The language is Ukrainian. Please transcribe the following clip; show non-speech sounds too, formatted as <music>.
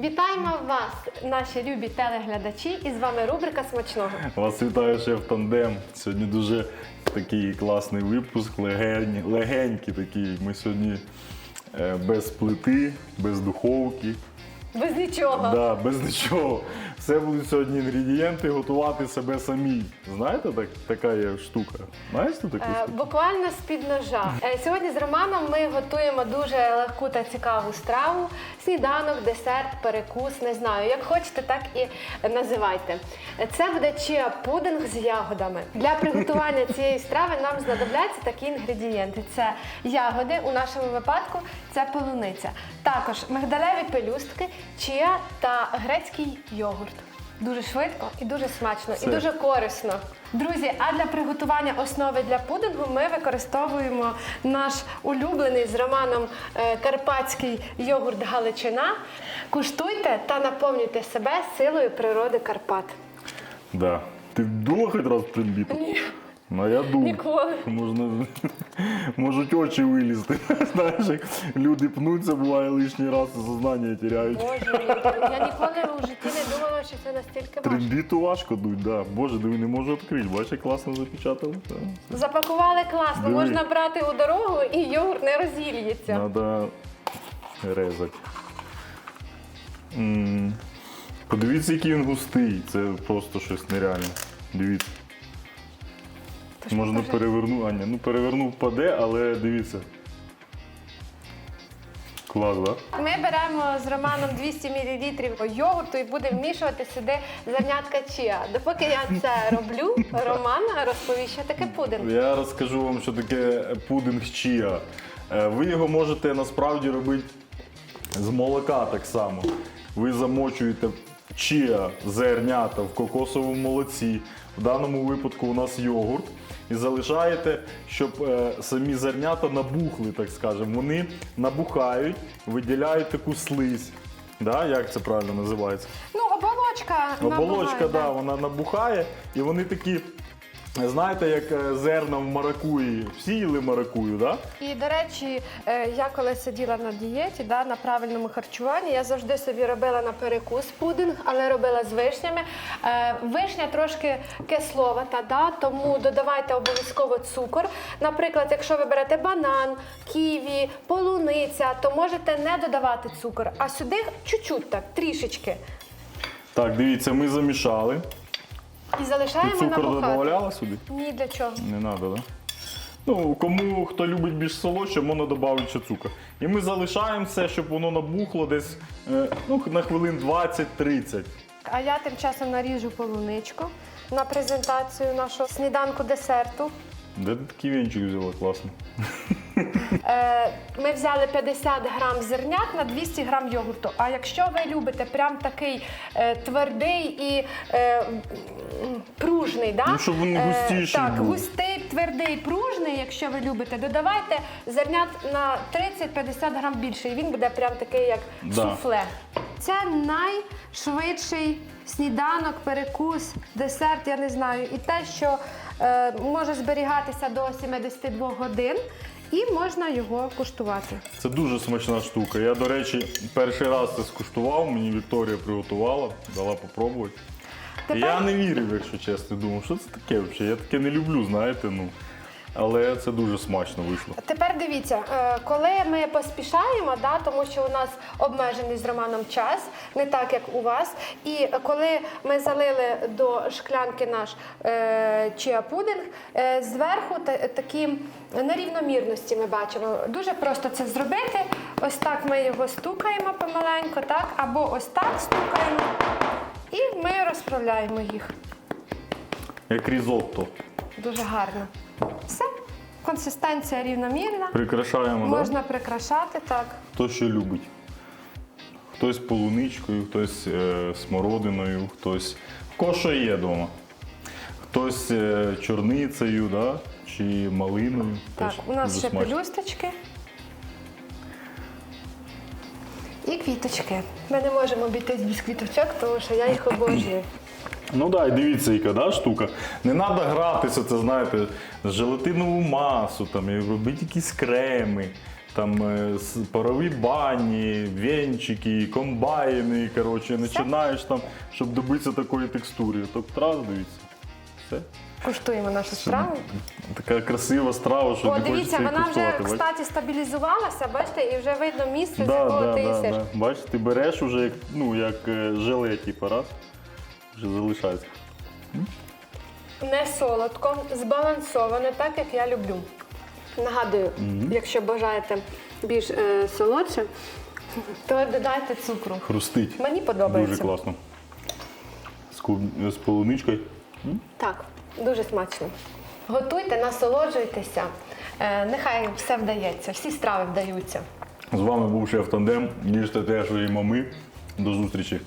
Вітаємо вас, наші любі телеглядачі, і з вами рубрика Смачного. Вас вітає шеф Тандем. Сьогодні дуже такий класний випуск, легень, легенький такий. Ми сьогодні е, без плити, без духовки, Без нічого. да, без нічого. Все будуть сьогодні інгредієнти готувати себе самі. Знаєте, так, така є штука. Знаєте таку Е, штуку? Буквально з-під ножа. Е, Сьогодні з Романом ми готуємо дуже легку та цікаву страву. Сніданок, десерт, перекус, не знаю. Як хочете, так і називайте. Е, Це буде чиа пудинг з ягодами. Для приготування <laughs> цієї страви нам знадобляться такі інгредієнти: це ягоди, у нашому випадку це полуниця. Також мигдалеві пелюстки, чиа та грецький йогурт. Дуже швидко і дуже смачно, Все. і дуже корисно. Друзі, а для приготування основи для пудингу ми використовуємо наш улюблений з Романом е, карпатський йогурт Галичина. Куштуйте та наповнюйте себе силою природи Карпат. Да. Ти думала хоч раз примбіти? Ні. Ну, я. Ніколи. Можна, можуть очі вилізти. <laughs> Знаєш, як люди пнуться, буває лишній раз і сознання теряють. Боже мій, я ніколи у житті не думала, що це настільки важко. Трембіту важко дуть, да. Боже, диви, не можу відкрити. Бачиш, як класно запечатали. Да. Запакували класно, Диви. можна брати у дорогу і йогурт не розільється. Надо резати. М. Подивіться, який він густий. Це просто щось нереальне. Дивіться. Тож Можна покажи. перевернути. Аня, ну перевернув впаде, але дивіться. Клас. Да? Ми беремо з Романом 200 мл йогурту і будемо вмішувати сюди зернятка чіа. Допоки я це роблю, <laughs> Роман розповість, що таке пудинг. Я розкажу вам, що таке пудинг чія. Е, Ви його можете насправді робити з молока так само. Ви замочуєте чія зернята в кокосовому молоці. В даному випадку у нас йогурт. І залишаєте, щоб е, самі зернята набухли, так скажемо. Вони набухають, виділяють таку слизь. Да? Як це правильно називається? Ну, оболочка. Оболочка, набуває, да, вона набухає, і вони такі, знаєте, як е, зерна в маракуї. Всі їли маракую, да? І до речі, е, я коли сиділа на дієті, да, на правильному харчуванні, я завжди собі робила на перекус пудинг, але робила з вишнями. Е, Вишня трошки кисловата, да, тому додавайте обов'язково цукор. Наприклад, якщо ви берете банан, ківі, полуниця, то можете не додавати цукор, а сюди чуть-чуть так, трішечки. Так, дивіться, ми замішали. І Ти залишаємо цукор набухати. додавала сюди? Ні, для чого. Не треба, да? Ну, кому хто любить більш солодше, можна додати ще цукор. І ми залишаємо все, щоб воно набухло десь е, ну, на хвилин 20-30. А я тим часом наріжу полуничку на презентацію нашого сніданку десерту. Де ти такий вінчик взяла? Класно. Е, ми взяли 50 грам зернят на 200 грам йогурту. А якщо ви любите прям такий е, твердий і е, м, пружний, да? Ну, щоб він густіший так, був. густий, твердий, пружний, якщо ви любите, додавайте зернят на 30-50 грам більше, і він буде прям такий, як Да. суфле. Це найшвидший сніданок, перекус, десерт, я не знаю. І те, що е, може зберігатися до 72 годин, і можна його куштувати. Це дуже смачна штука. Я, до речі, перший раз це скуштував, мені Вікторія приготувала, дала попробувати. Тепер- Я не вірив, якщо чесно, думав, що це таке взагалі. Я таке не люблю, знаєте, ну. Але це дуже смачно вийшло. Тепер дивіться, е, коли ми поспішаємо, да, тому що у нас обмежений з Романом час, не так як у вас. І коли ми залили до шклянки наш е, чиа-пудинг, е, зверху та, такі нерівномірності ми бачимо. Дуже просто це зробити. Ось так ми його стукаємо помаленько, так, або ось так стукаємо, і ми розправляємо їх. Як різотто. Дуже гарно. Все. Консистенція рівномірна. Прикрашаємо, так? Можна прикрашати так. Хто що любить. Хтось полуничкою, хтось е, смородиною, хтось. Що є вдома. Хтось е, чорницею, да? чи малиною. Так, Теж у нас ще смачно. пелюсточки. І квіточки. Ми не можемо обійтись без квіточок, тому що я їх обожнюю. Ну так, і дивіться, яка да, штука. Не треба гратися, це знаєте, з желатинову масу, там, і робити якісь креми. Там е, парові бані, венчики, комбайни. Коротше, починаєш там, щоб добитися такої текстури. Тобто раз, дивіться. Все. Куштуємо нашу страву. Така красива страва, що О, не дивіться, хочеться вона вже, куштувати. кстати, стабілізувалася, бачите, і вже видно місце, з якого да, ти да, їсиш. да. Бачиш, ти береш уже як, ну, як е, желе, типу, раз, вже залишається. Не солодко, збалансоване, так як я люблю. Нагадую, якщо бажаєте більш е, солодше, то додайте цукру. Хрустить. Мені подобається. Дуже класно. З, клуб- з полуничкою. Так, дуже смачно. Готуйте, насолоджуйтеся. Е, нехай все вдається, всі страви вдаються. З вами був шеф Тандем. Їжте те, що їмо ми. До зустрічі.